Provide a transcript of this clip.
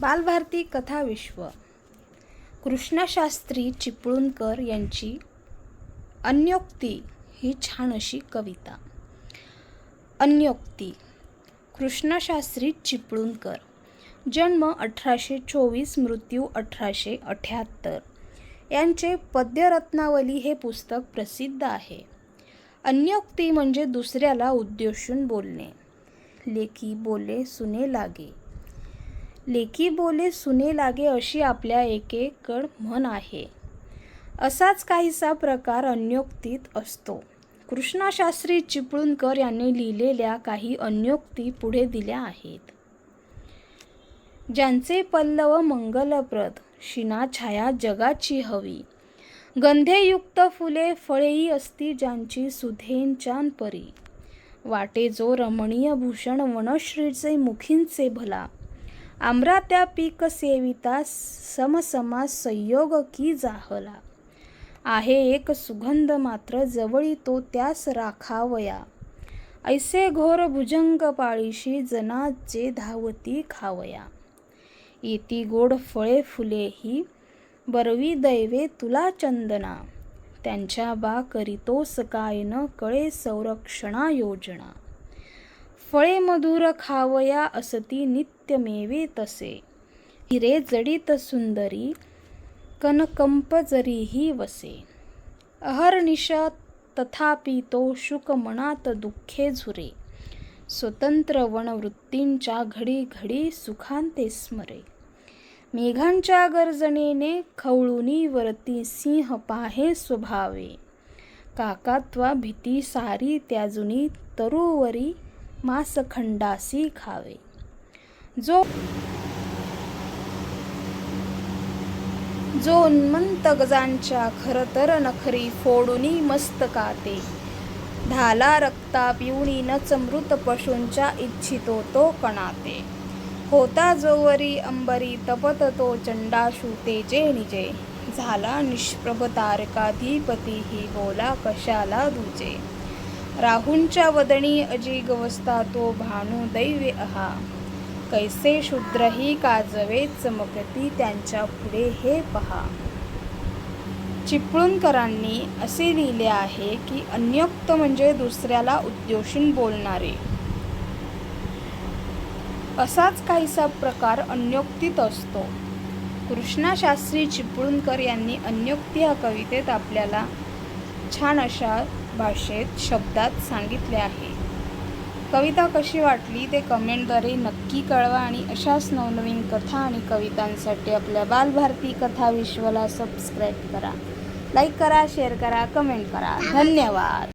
बालभारती कथा विश्व. कृष्णशास्त्री चिपळूणकर यांची अन्योक्ती ही छान अशी कविता. अन्योक्ती. कृष्णशास्त्री चिपळूणकर. जन्म अठराशे चोवीस मृत्यू अठराशे अठ्याहत्तर. यांचे पद्यरत्नावली हे पुस्तक प्रसिद्ध आहे. अन्योक्ती म्हणजे दुसऱ्याला उद्देशून बोलणे. लेखी बोले सुने लागे. लेखी बोले सुने लागे अशी आपल्या एकेकड म्हण आहे. असाच काहीसा प्रकार अन्योक्तीत असतो. कृष्णाशास्त्री चिपळूणकर यांनी लिहिलेल्या काही अन्योक्ती पुढे दिल्या आहेत. ज्यांचे पल्लव मंगलप्रद शिना छाया जगाची हवी. गंधेयुक्त फुले फळेही असती ज्यांची सुधेंचान परी. वाटे जो रमणीय भूषण वनश्रीचे मुखींचे भला. आम्रात्या पीक सेविता समसमा संयोग की जाहला. आहे एक सुगंध मात्र जवळी तो त्यास राखावया. ऐसे घोर भुजंग पाळीशी जनाचे धावती खावया. येती गोड फळे फुले ही बरवी दैवे तुला चंदना. त्यांच्या बा करितोस काय न कळे संरक्षणा योजना. फळे मधुर खावया असती नित्यमेवे तसे. हिरे जडित सुंदरी कनकंप जरीही वसे. अहर्निश तथापि तो शुक मनात दुःखे झुरे. स्वतंत्र वनवृत्तींच्या घडी घडी सुखांते स्मरे. मेघांच्या गर्जनेने खवळुनी वरती सिंह पाहे स्वभावे. काकात्वा भीती सारी त्याजुनी तरुवरी मासखंडासी खावे। जो जो उन्मंत गजांच्या खरतर नखरी फोडुनी मस्तकाते धाला रक्ता पिवणी नच मृत पशूंच्या इच्छितो तो कणाते। होता जोवरी अंबरी तपत तो चंडाशू तेजे निजे। झाला निष्प्रभ तारकाधिपती ही बोला कशाला दुजे। राहूंच्या वदनी अजिगवस्ता तो भानू दैव्य अहा. कैसे शूद्रही काजवे चमकती त्यांच्या पुढे हे पहा. चिपळूणकरांनी असे लिहिले आहे की अन्योक्त म्हणजे दुसऱ्याला उद्देशून बोलणारे. असाच काहीसा प्रकार अन्योक्तीत असतो. कृष्णाशास्त्री चिपळूणकर यांनी अन्योक्ती या कवितेत आपल्याला छान अशा भाषेत शब्दात सांगितले आहे. कविता कशी वाटली ते कमेंटद्वारे नक्की कळवा आणि अशाच नवनवीन कथा आणि कवितांसाठी आपल्या बालभारती कथा विश्वला सबस्क्राईब करा. लाईक करा शेअर करा कमेंट करा. धन्यवाद.